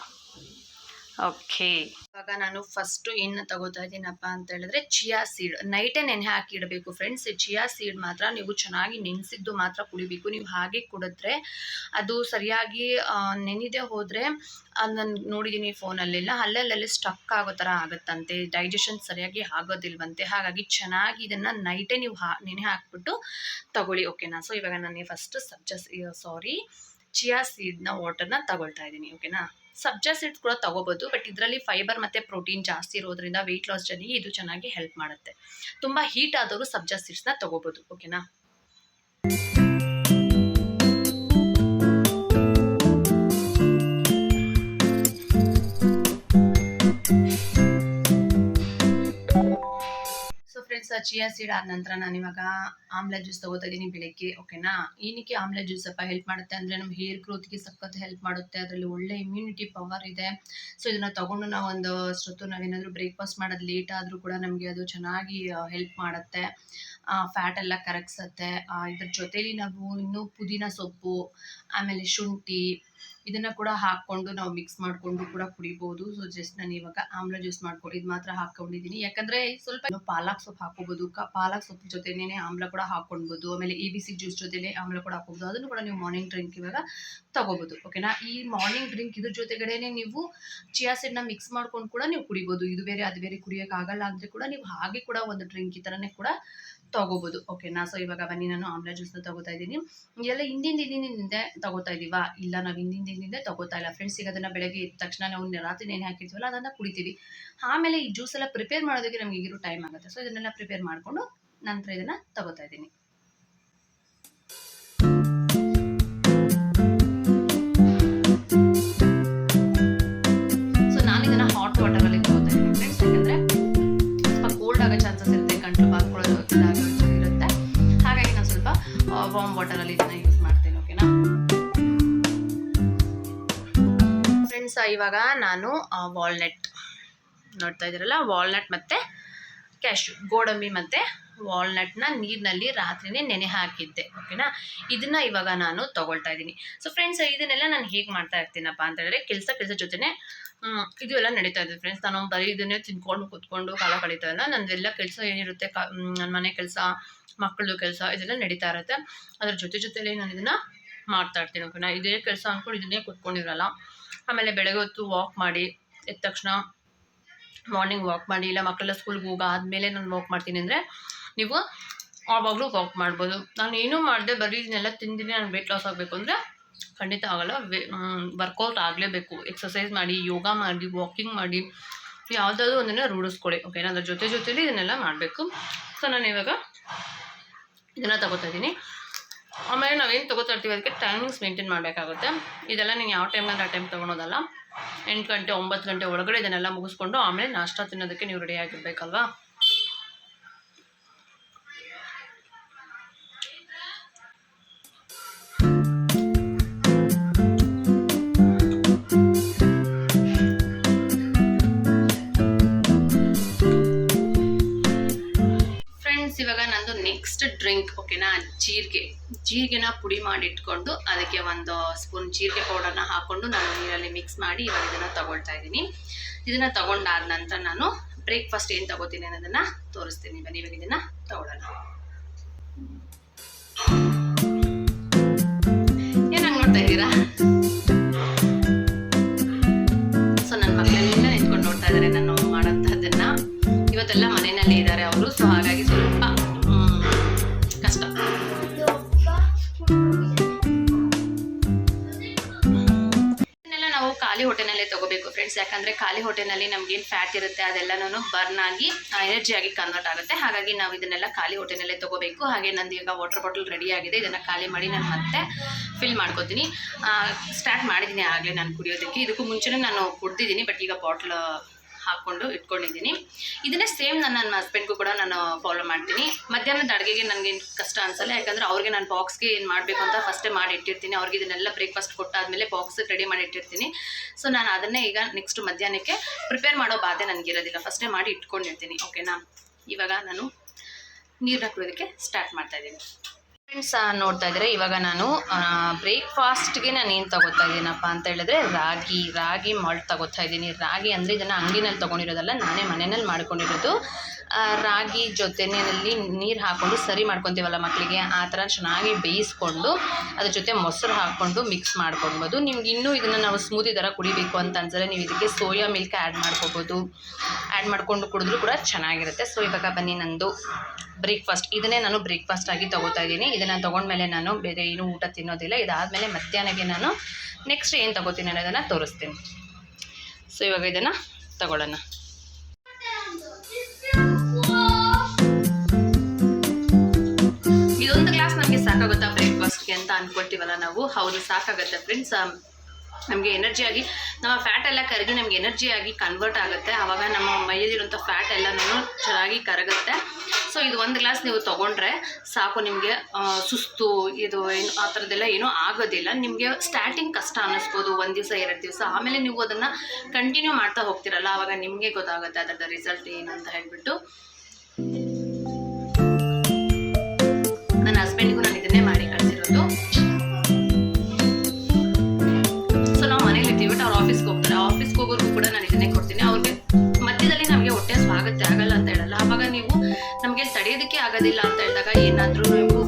ಓಕೆ ಇವಾಗ ನಾನು ಫಸ್ಟು ಏನು ತಗೋತಾ ಇದ್ದೀನಪ್ಪ ಅಂತ ಹೇಳಿದ್ರೆ ಚಿಯಾ ಸೀಡ್ ನೈಟೇ ನೆನೆ ಹಾಕಿ ಇಡಬೇಕು ಫ್ರೆಂಡ್ಸ್ ಚಿಯಾ ಸೀಡ್ ಮಾತ್ರ ನೀವು ಚೆನ್ನಾಗಿ ನೆನೆಸಿದ್ದು ಮಾತ್ರ ಕುಡಿಬೇಕು. ನೀವು ಹಾಗೆ ಕುಡಿದ್ರೆ ಅದು ಸರಿಯಾಗಿ ನೆನಿದೆ ಹೋದರೆ ನಾನು ನೋಡಿದ್ದೀನಿ ಫೋನಲ್ಲೆಲ್ಲ ಅಲ್ಲಲ್ಲಲ್ಲಿ ಸ್ಟಕ್ ಆಗೋ ಥರ ಆಗುತ್ತಂತೆ. ಡೈಜೆಷನ್ ಸರಿಯಾಗಿ ಆಗೋದಿಲ್ವಂತೆ. ಹಾಗಾಗಿ ಚೆನ್ನಾಗಿ ಇದನ್ನು ನೈಟೇ ನೀವು ಹಾ, ನೆನೆ ಹಾಕ್ಬಿಟ್ಟು ತಗೊಳ್ಳಿ ಓಕೆನಾ ಸೊ ಇವಾಗ ನಾನು ಫಸ್ಟ್ ಸಬ್ಜಸ್ ಸಾರಿ ಚಿಯಾ ಸೀಡ್ನ ವಾಟರ್ನ ತಗೊಳ್ತಾ ಇದ್ದೀನಿ ಓಕೆನಾ ಸಬ್ಜಾ ಸೀಡ್ಸ್ ಕೂಡ ತಗೋಬೋದು ಬಟ್ ಇದರಲ್ಲಿ ಫೈಬರ್ ಮತ್ತು ಪ್ರೋಟೀನ್ ಜಾಸ್ತಿ ಇರೋದ್ರಿಂದ ವೆಯ್ಟ್ ಲಾಸ್ ಜರ್ನಿಗೆ ಇದು ಚೆನ್ನಾಗಿ ಹೆಲ್ಪ್ ಮಾಡುತ್ತೆ. ತುಂಬ ಹೀಟ್ ಆದವರು ಸಬ್ಜಾ ಸೀಡ್ಸ್ನ ತಗೋಬೋದು ಓಕೆನಾ ಚಿಯಾ ಸೀಡ್ ಆದ ನಂತರ ನಾನು ಇವಾಗ ಆಮ್ಲ ಜ್ಯೂಸ್ ತಗೋತಿದ್ದೀನಿ ಬೆಳಗ್ಗೆ ಓಕೆನಾ ಏನಕ್ಕೆ ಆಮ್ಲ ಜ್ಯೂಸ್ ಸ್ವಲ್ಪ ಹೆಲ್ಪ್ ಮಾಡುತ್ತೆ ಅಂದರೆ ನಮ್ಮ ಹೇರ್ ಗ್ರೋತ್ಗೆ ಸಖತ್ ಹೆಲ್ಪ್ ಮಾಡುತ್ತೆ, ಅದರಲ್ಲಿ ಒಳ್ಳೆ ಇಮ್ಯುನಿಟಿ ಪವರ್ ಇದೆ. ಸೊ ಇದನ್ನು ತಗೊಂಡು ನಾವು ಒಂದು ಅಷ್ಟೊತ್ತು ನಾವೇನಾದರೂ ಬ್ರೇಕ್ಫಾಸ್ಟ್ ಮಾಡೋದು ಲೇಟ್ ಆದರೂ ಕೂಡ ನಮಗೆ ಅದು ಚೆನ್ನಾಗಿ ಹೆಲ್ಪ್ ಮಾಡುತ್ತೆ. ಫ್ಯಾಟ್ ಎಲ್ಲ ಕರಗಿಸುತ್ತೆ. ಇದ್ರ ಜೊತೇಲಿ ನಾವು ಇನ್ನೂ ಪುದೀನ ಸೊಪ್ಪು, ಆಮೇಲೆ ಶುಂಠಿ ಇದನ್ನು ಕೂಡ ಹಾಕ್ಕೊಂಡು ನಾವು ಮಿಕ್ಸ್ ಮಾಡ್ಕೊಂಡು ಕೂಡ ಕುಡಿಬೋದು. ಸೊ ಜಸ್ಟ್ ನಾನು ಇವಾಗ ಆಮ್ಲ ಜ್ಯೂಸ್ ಮಾಡ್ಕೊಂಡು ಇದು ಮಾತ್ರ ಹಾಕೊಂಡಿದ್ದೀನಿ ಯಾಕಂದ್ರೆ ಸ್ವಲ್ಪ ಪಾಲಕ್ ಸೊಪ್ಪು ಹಾಕೋಬಹುದು ಪಾಲಕ್ ಸೊಪ್ಪು ಜೊತೆನೇ ಆಮ್ಲ ಕೂಡ ಹಾಕ್ಕೊಳ್ಬೋದು ಆಮೇಲೆ ಎ ಬಿ ಸಿ ಜ್ಯೂಸ್ ಜೊತೆನೇ ಆಮ್ಲ ಕೂಡ ಹಾಕೋಬಹುದು ಅದನ್ನು ಕೂಡ ನೀವು ಮಾರ್ನಿಂಗ್ ಡ್ರಿಂಕ್ ಇವಾಗ ತಗೋಬಹುದು ಓಕೆನಾ ಈ ಮಾರ್ನಿಂಗ್ ಡ್ರಿಂಕ್ ಇದ್ರ ಜೊತೆಗಡೆನೆ ನೀವು ಚಿಯಾ ಸೀಡ್ನ ಮಿಕ್ಸ್ ಮಾಡ್ಕೊಂಡು ಕೂಡ ನೀವು ಕುಡಿಬೋದು. ಇದು ಬೇರೆ, ಅದು ಬೇರೆ ಕುಡಿಯೋಕ್ಕಾಗಲ್ಲ ಅಂದರೆ ಕೂಡ ನೀವು ಹಾಗೆ ಕೂಡ ಒಂದು ಡ್ರಿಂಕ್ ಈ ಥರನೇ ಕೂಡ ತಗೋಬೋದು. ಓಕೆನಾ ಸೊ ಇವಾಗ ಬನ್ನಿ ನಾನು ಆಮ್ಲ ಜ್ಯೂಸ್ನ ತಗೋತಾ ಇದ್ದೀನಿ. ಎಲ್ಲ ಹಿಂದಿನ ದಿನದಿಂದ ತಗೋತಾ ಇದೀವಾ ಇಲ್ಲ, ನಾವು ಹಿಂದಿನ ದಿನದಿಂದ ತಗೋತಾ ಇಲ್ಲ. ಫ್ರೆಂಡ್ಸ್ ಈಗ ಅದನ್ನು ಬೆಳಗ್ಗೆ ಎದ್ದ ತಕ್ಷಣ ನಾವು ರಾತ್ರಿ ನೆನೆ ಹಾಕಿರ್ತೀವಲ್ಲ, ಅದನ್ನು ಕುಡಿತೀವಿ. ಆಮೇಲೆ ಈ ಜ್ಯೂಸ್ ಎಲ್ಲ ಪ್ರಿಪೇರ್ ಮಾಡೋದಕ್ಕೆ ನಮಗೆ ಈಗಿರೋ ಟೈಮ್ ಆಗುತ್ತೆ. ಸೊ ಇದನ್ನೆಲ್ಲ ಪ್ರಿಪೇರ್ ಮಾಡಿಕೊಂಡು ನಂತರ ಇದನ್ನು ತಗೋತಾ ಇದ್ದೀನಿ. ವಾಮ್ ವಾಟರಲ್ಲಿ ಇದನ್ನ ಯೂಸ್ ಮಾಡ್ತೇನೆ ಓಕೆನಾ ಫ್ರೆಂಡ್ಸ್ ಇವಾಗ ನಾನು ವಾಲ್ನಟ್ ನೋಡ್ತಾ ಇದ್ದೀರಲ್ಲ ವಾಲ್ನಟ್ ಮತ್ತು ಕ್ಯಾಶು ಗೋಡಂಬಿ ಮತ್ತು ವಾಲ್ನಟ್ನ ನೀರಿನಲ್ಲಿ ರಾತ್ರಿನೇ ನೆನೆ ಹಾಕಿದ್ದೆ ಓಕೆನಾ ಇದನ್ನ ಇವಾಗ ನಾನು ತಗೊಳ್ತಾ ಇದ್ದೀನಿ. ಸೊ ಫ್ರೆಂಡ್ಸ್ ಇದನ್ನೆಲ್ಲ ನಾನು ಹೇಗೆ ಮಾಡ್ತಾ ಇರ್ತೀನಪ್ಪ ಅಂತ ಹೇಳಿದ್ರೆ, ಕೆಲಸ ಕೆಲಸ ಜೊತೆನೇ ಇದು ಎಲ್ಲ ನಡೀತಾ ಇದೆ ಫ್ರೆಂಡ್ಸ್ ನಾನು ಬರೀ ಇದನ್ನೇ ತಿನ್ಕೊಂಡು ಕುತ್ಕೊಂಡು ಕಾಲ ಕಳೀತಾ ಇಲ್ಲ. ನಂದೆಲ್ಲ ಕೆಲಸ ಏನಿರುತ್ತೆ ಕಾ ನನ್ನ ಮನೆ ಕೆಲಸ ಮಕ್ಕಳು ಕೆಲಸ ಇದೆಲ್ಲ ನಡೀತಾ ಇರುತ್ತೆ. ಅದ್ರ ಜೊತೆ ಜೊತೆಲಿ ನಾನು ಇದನ್ನು ಮಾಡ್ತಾ ಇರ್ತೀನಿ ಓಕೆನಾ ಇದೇ ಕೆಲಸ ಅಂದ್ಕೊಂಡು ಇದನ್ನೇ ಕುತ್ಕೊಂಡಿರಲ್ಲ. ಆಮೇಲೆ ಬೆಳಗ್ಗೆ ಹೊತ್ತು ವಾಕ್ ಮಾಡಿ, ಎದ್ದ ತಕ್ಷಣ ಮಾರ್ನಿಂಗ್ ವಾಕ್ ಮಾಡಿ, ಇಲ್ಲ ಮಕ್ಕಳೆಲ್ಲ ಸ್ಕೂಲ್ಗೆ ಹೋಗ ಆದಮೇಲೆ ನಾನು ವಾಕ್ ಮಾಡ್ತೀನಿ ಅಂದರೆ ನೀವು ಆವಾಗಲೂ ವಾಕ್ ಮಾಡ್ಬೋದು. ನಾನು ಏನೂ ಮಾಡಿದೆ ಬರೀ ಇದನ್ನೆಲ್ಲ ತಿಂದಿನಿ ನಾನು ವೆಯ್ಟ್ ಲಾಸ್ ಆಗಬೇಕು ಅಂದರೆ ಖಂಡಿತ ಆಗಲ್ಲ. ವರ್ಕೌಟ್ ಆಗಲೇಬೇಕು. ಎಕ್ಸಸೈಸ್ ಮಾಡಿ, ಯೋಗ ಮಾಡಿ ವಾಕಿಂಗ್ ಮಾಡಿ, ಯಾವುದಾದ್ರೂ ಒಂದನ್ನು ರೂಢಿಸ್ಕೊಳ್ಳಿ. ಓಕೆನಾ ಅದ್ರ ಜೊತೆ ಜೊತೇಲಿ ಇದನ್ನೆಲ್ಲ ಮಾಡಬೇಕು. ಸೊ ನಾನು ಇವಾಗ ಇದನ್ನು ತಗೋತಾ ಇದ್ದೀನಿ. ಆಮೇಲೆ ನಾವೇನು ತೊಗೋತಾ ಇರ್ತೀವಿ, ಅದಕ್ಕೆ ಟೈಮಿಂಗ್ಸ್ ಮೇಂಟೈನ್ ಮಾಡಬೇಕಾಗುತ್ತೆ. ಇದೆಲ್ಲ ನೀನು ಯಾವ ಟೈಮ್ನಲ್ಲಿ ಆ ಟೈಮ್ ತೊಗೊಳೋದಲ್ಲ. ಎಂಟು ಗಂಟೆ, ಒಂಬತ್ತು ಗಂಟೆ ಒಳಗಡೆ ಇದನ್ನೆಲ್ಲ ಮುಗಿಸ್ಕೊಂಡು ಆಮೇಲೆ ನಾಷ್ಟ ತಿನ್ನೋದಕ್ಕೆ ನೀವು ರೆಡಿ ಆಗಿರ್ಬೇಕಲ್ವಾ? ಇವಾಗ ನಂದು ನೆಕ್ಸ್ಟ್ ಡ್ರಿಂಕ್ ಓಕೆನಾ ಜೀರಿಗೆ, ಜೀರಿಗೆನ ಪುಡಿ ಮಾಡಿ ಇಟ್ಕೊಂಡು ಅದಕ್ಕೆ ಒಂದು ಸ್ಪೂನ್ ಜೀರಿಗೆ ಪೌಡರ್ನ ಹಾಕೊಂಡು ನಾನು ನೀರಲ್ಲಿ ಮಿಕ್ಸ್ ಮಾಡಿ ಇವಾಗ ಇದನ್ನು ತಗೊಳ್ತಾ ಇದ್ದೀನಿ. ಇದನ್ನು ತಗೊಂಡಾದ ನಂತರ ನಾನು ಬ್ರೇಕ್ಫಾಸ್ಟ್ ಏನು ತಗೋತೀನಿ ಅನ್ನೋದನ್ನು ತೋರಿಸ್ತೀನಿ. ಬನ್ನಿ, ಇವಾಗ ಇದನ್ನು ತಗೊಳ್ಳೋಣ. ನೋಡ್ತಾ ಇದ್ದೀರಾ? ಸೊ ನನ್ನ ಮಕ್ಕಳೆಲ್ಲ ಇದ್ದಾರೆ ನಾನು ಇವತ್ತೆಲ್ಲ ಮನೆಯಲ್ಲೇ ಇದ್ದಾರೆ, ಅವರು ಸೊ ಹಾಗಾಗಿ ಸ್ವಲ್ಪ ಕಷ್ಟ. ನಾವು ಖಾಲಿ ಹೊಟ್ಟೆನಲ್ಲೇ ತಗೋಬೇಕು ಫ್ರೆಂಡ್ಸ್ ಯಾಕಂದ್ರೆ ಖಾಲಿ ಹೊಟ್ಟೆನಲ್ಲಿ ಏನು ಫ್ಯಾಟ್ ಇರುತ್ತೆ ಅದೆಲ್ಲನೂ ಬರ್ನ್ ಆಗಿ ಎನರ್ಜಿ ಆಗಿ ಕನ್ವರ್ಟ್ ಆಗುತ್ತೆ. ಹಾಗಾಗಿ ನಾವು ಇದನ್ನೆಲ್ಲ ಖಾಲಿ ಹೊಟ್ಟೆನಲ್ಲೇ ತಗೋಬೇಕು. ಹಾಗೆ ನಂದು ಈಗ ವಾಟರ್ ಬಾಟಲ್ ರೆಡಿ ಆಗಿದೆ, ಇದನ್ನ ಖಾಲಿ ಮಾಡಿ ನಾನು ಮತ್ತೆ ಫಿಲ್ ಮಾಡ್ಕೋತೀನಿ. ಸ್ಟಾರ್ಟ್ ಮಾಡಿದ್ದೀನಿ ಆಗಲೇ ನಾನು ಕುಡಿಯೋದಕ್ಕೆ. ಇದಕ್ಕೂ ಮುಂಚೆನೂ ನಾನು ಕುಡ್ದಿದ್ದೀನಿ ಬಟ್ ಈಗ ಬಾಟ್ಲ್ ಹಾಕ್ಕೊಂಡು ಇಟ್ಕೊಂಡಿದ್ದೀನಿ. ಇದನ್ನೇ ಸೇಮ್ ನಾನು ನನ್ನ ಹಸ್ಬೆಂಡ್ಗೂ ಕೂಡ ನಾನು ಫಾಲೋ ಮಾಡ್ತೀನಿ. ಮಧ್ಯಾಹ್ನದ ಅಡುಗೆಗೆ ನನಗೆ ಕಷ್ಟ ಅನ್ಸಲ್ಲ, ಯಾಕಂದ್ರೆ ಅವ್ರಿಗೆ ನಾನು ಬಾಕ್ಸ್ಗೆ ಏನು ಮಾಡಬೇಕು ಅಂತ ಫಸ್ಟೇ ಮಾಡಿ ಇಟ್ಟಿರ್ತೀನಿ ಅವ್ರಿಗೆ ಇದನ್ನೆಲ್ಲ ಬ್ರೇಕ್ಫಾಸ್ಟ್ ಕೊಟ್ಟಾದ್ಮೇಲೆ ಬಾಕ್ಸ್ ರೆಡಿ ಮಾಡಿ ಇಟ್ಟಿರ್ತೀನಿ ಸೊ ನಾನು ಅದನ್ನೇ ಈಗ ನೆಕ್ಸ್ಟ್ ಮಧ್ಯಾಹ್ನಕ್ಕೆ ಪ್ರಿಪೇರ್ ಮಾಡೋ ಬಾಧೆ ನನಗಿರೋದಿಲ್ಲ. ಫಸ್ಟೇ ಮಾಡಿ ಇಟ್ಕೊಂಡಿರ್ತೀನಿ ಓಕೆನಾ ಇವಾಗ ನಾನು ನೀರನ್ನ ಕುಡಿಯೋದಕ್ಕೆ ಸ್ಟಾರ್ಟ್ ಮಾಡ್ತಾ ಇದ್ದೀನಿ. ಫ್ರೆಂಡ್ಸ್ ನೋಡ್ತಾ ಇದ್ದಾರೆ ಇವಾಗ ನಾನು ಬ್ರೇಕ್ಫಾಸ್ಟ್ಗೆ ನಾನು ಏನು ತಗೋತಾ ಇದ್ದೀನಪ್ಪ ಅಂತ ಹೇಳಿದ್ರೆ ರಾಗಿ ರಾಗಿ ಮಾಲ್ಟ್ ತಗೋತಾ ಇದ್ದೀನಿ. ರಾಗಿ ಅಂದರೆ ಇದನ್ನು ಅಂಗಡಿನಲ್ಲಿ ತೊಗೊಂಡಿರೋದಲ್ಲ, ನಾನೇ ಮನೆಯಲ್ಲಿ ಮಾಡ್ಕೊಂಡಿರೋದು. ರಾಗಿ ಜೊತೆನಲ್ಲಿ ನೀರು ಹಾಕ್ಕೊಂಡು ಸರಿ ಮಾಡ್ಕೊತೀವಲ್ಲ ಮಕ್ಕಳಿಗೆ ಆ ಥರ ಚೆನ್ನಾಗಿ ಬೇಯಿಸ್ಕೊಂಡು ಅದ್ರ ಜೊತೆ ಮೊಸರು ಹಾಕ್ಕೊಂಡು ಮಿಕ್ಸ್ ಮಾಡ್ಕೊಬೋದು. ನಿಮ್ಗೆ ಇನ್ನೂ ಇದನ್ನು ನಾವು ಸ್ಮೂದಿ ಥರ ಕುಡಿಬೇಕು ಅಂತ ಅನ್ಸಿದ್ರೆ ನೀವು ಇದಕ್ಕೆ ಸೋಯಾ ಮಿಲ್ಕ್ ಆ್ಯಡ್ ಮಾಡ್ಕೋಬೋದು. ಆ್ಯಡ್ ಮಾಡಿಕೊಂಡು ಕುಡಿದ್ರೂ ಕೂಡ ಚೆನ್ನಾಗಿರುತ್ತೆ. ಸೊ ಇವಾಗ ಬನ್ನಿ ನಂದು ಬ್ರೇಕ್ಫಾಸ್ಟ್ ಇದನ್ನೇ ನಾನು ಬ್ರೇಕ್ಫಾಸ್ಟ್ ಆಗಿ ತೊಗೋತಾ ಇದ್ದೀನಿ. ಇದನ್ನು ತೊಗೊಂಡ್ಮೇಲೆ ನಾನು ಬೇರೆ ಏನೂ ಊಟ ತಿನ್ನೋದಿಲ್ಲ. ಇದಾದಮೇಲೆ ಮಧ್ಯಾಹ್ನಕ್ಕೆ ನಾನು ನೆಕ್ಸ್ಟ್ ಏನು ತೊಗೋತೀನಿ ಅನ್ನೋದನ್ನು ತೋರಿಸ್ತೀನಿ. ಸೊ ಇವಾಗ ಇದನ್ನು ತಗೊಳ್ಳೋಣ. ಸಾಕಾಗುತ್ತಾ ಬ್ರೇಕ್ಫಾಸ್ಟ್ಗೆ ಅಂತ ಅಂದ್ಕೊಳ್ತೀವಲ್ಲ ನಾವು? ಹೌದು, ಸಾಕಾಗುತ್ತೆ ಫ್ರೆಂಡ್ಸ್ ನಮಗೆ ಆಗಿ, ನಮ್ಮ ಫ್ಯಾಟ್ ಎಲ್ಲ ಕರಗಿ ನಮಗೆ ಆಗಿ ಕನ್ವರ್ಟ್ ಆಗುತ್ತೆ. ಆವಾಗ ನಮ್ಮ ಮೈಯಲ್ಲಿರುವಂಥ ಫ್ಯಾಟ್ ಎಲ್ಲನೂ ಚೆನ್ನಾಗಿ ಕರಗುತ್ತೆ. ಸೊ ಇದು ಒಂದು ಗ್ಲಾಸ್ ನೀವು ತೊಗೊಂಡ್ರೆ ಸಾಕು ನಿಮಗೆ. ಸುಸ್ತು, ಇದು ಏನು, ಆ ಥರದ್ದೆಲ್ಲ ಏನೂ ಆಗೋದಿಲ್ಲ. ನಿಮಗೆ ಸ್ಟಾರ್ಟಿಂಗ್ ಕಷ್ಟ ಅನ್ನಿಸ್ಬೋದು, ಒಂದು ದಿವಸ, ಎರಡು ದಿವಸ. ಆಮೇಲೆ ನೀವು ಅದನ್ನು ಕಂಟಿನ್ಯೂ ಮಾಡ್ತಾ ಹೋಗ್ತಿರಲ್ಲ ಆವಾಗ ನಿಮಗೆ ಗೊತ್ತಾಗುತ್ತೆ ಅದರದ ರಿಸಲ್ಟ್ ಏನು ಅಂತ ಹೇಳ್ಬಿಟ್ಟು. ನಮಗೆ ತಡೆಯೋದಕ್ಕೆ ಆಗೋದಿಲ್ಲ ಅಂತ ಹೇಳಿದಾಗ ಏನಾದರೂ